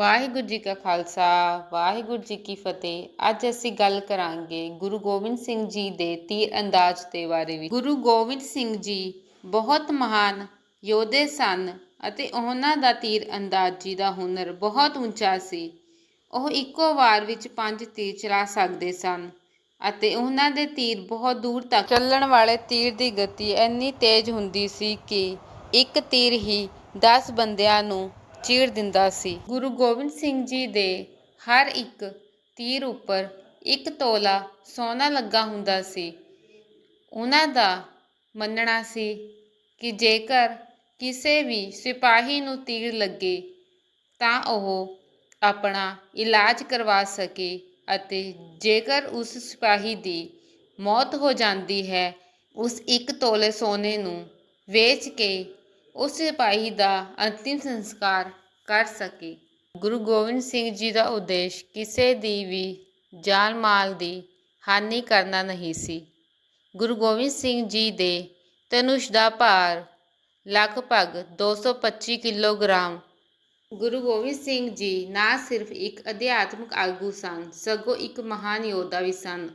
ਵਾਹਿਗੁਰੂ ਜੀ ਕਾ ਖਾਲਸਾ, ਵਾਹਿਗੁਰੂ ਜੀ ਕੀ ਫਤਿਹ। ਅੱਜ ਅਸੀਂ ਗੱਲ ਕਰਾਂਗੇ ਗੁਰੂ ਗੋਬਿੰਦ ਸਿੰਘ ਜੀ ਦੇ ਤੀਰ ਅੰਦਾਜ਼ ਦੇ ਬਾਰੇ ਵਿੱਚ ਗੁਰੂ ਗੋਬਿੰਦ ਸਿੰਘ ਜੀ ਬਹੁਤ ਮਹਾਨ ਯੋਧੇ ਸਨ ਅਤੇ ਉਹਨਾਂ ਦਾ ਤੀਰ ਅੰਦਾਜ਼ੀ ਦਾ ਹੁਨਰ ਬਹੁਤ ਉੱਚਾ ਸੀ। ਉਹ ਇੱਕੋ ਵਾਰ ਵਿੱਚ ਪੰਜ ਤੀਰ ਚਲਾ ਸਕਦੇ ਸਨ ਅਤੇ ਉਹਨਾਂ ਦੇ ਤੀਰ ਬਹੁਤ ਦੂਰ ਤੱਕ ਚੱਲਣ ਵਾਲੇ ਤੀਰ ਦੀ ਗਤੀ ਇੰਨੀ ਤੇਜ਼ ਹੁੰਦੀ ਸੀ ਕਿ ਇੱਕ ਤੀਰ ਹੀ 10 ਬੰਦਿਆਂ ਨੂੰ ਚੀਰ ਦਿੰਦਾ ਸੀ। ਗੁਰੂ ਗੋਬਿੰਦ ਸਿੰਘ ਜੀ ਦੇ ਹਰ ਇੱਕ ਤੀਰ ਉੱਪਰ ਇੱਕ ਤੋਲਾ ਸੋਨਾ ਲੱਗਾ ਹੁੰਦਾ ਸੀ। ਉਹਨਾਂ ਦਾ ਮੰਨਣਾ ਸੀ ਕਿ ਜੇਕਰ ਕਿਸੇ ਵੀ ਸਿਪਾਹੀ ਨੂੰ ਤੀਰ ਲੱਗੇ, ਤਾਂ ਉਹ ਆਪਣਾ ਇਲਾਜ ਕਰਵਾ ਸਕੇ ਅਤੇ ਜੇਕਰ ਉਸ ਸਿਪਾਹੀ ਦੀ ਮੌਤ ਹੋ ਜਾਂਦੀ ਹੈ, ਉਸ ਇੱਕ ਤੋਲੇ ਸੋਨੇ ਨੂੰ ਵੇਚ ਕੇ ਉਸ ਸਿਪਾਹੀ ਦਾ ਅੰਤਿਮ ਸੰਸਕਾਰ ਕਰ ਸਕੇ। ਗੁਰੂ ਗੋਬਿੰਦ ਸਿੰਘ ਜੀ ਦਾ ਉਦੇਸ਼ ਕਿਸੇ ਦੀ ਵੀ ਜਾਨ ਮਾਲ ਦੀ ਹਾਨੀ ਕਰਨਾ ਨਹੀਂ ਸੀ। ਗੁਰੂ ਗੋਬਿੰਦ ਸਿੰਘ ਜੀ ਦੇ ਧਨੁਸ਼ ਦਾ ਭਾਰ ਲਗਭਗ 225 ਕਿਲੋਗ੍ਰਾਮ। ਗੁਰੂ ਗੋਬਿੰਦ ਸਿੰਘ ਜੀ ਨਾ ਸਿਰਫ ਇੱਕ ਅਧਿਆਤਮਿਕ ਆਗੂ ਸਨ, ਸਗੋਂ ਇੱਕ ਮਹਾਨ ਯੋਧਾ ਵੀ ਸਨ।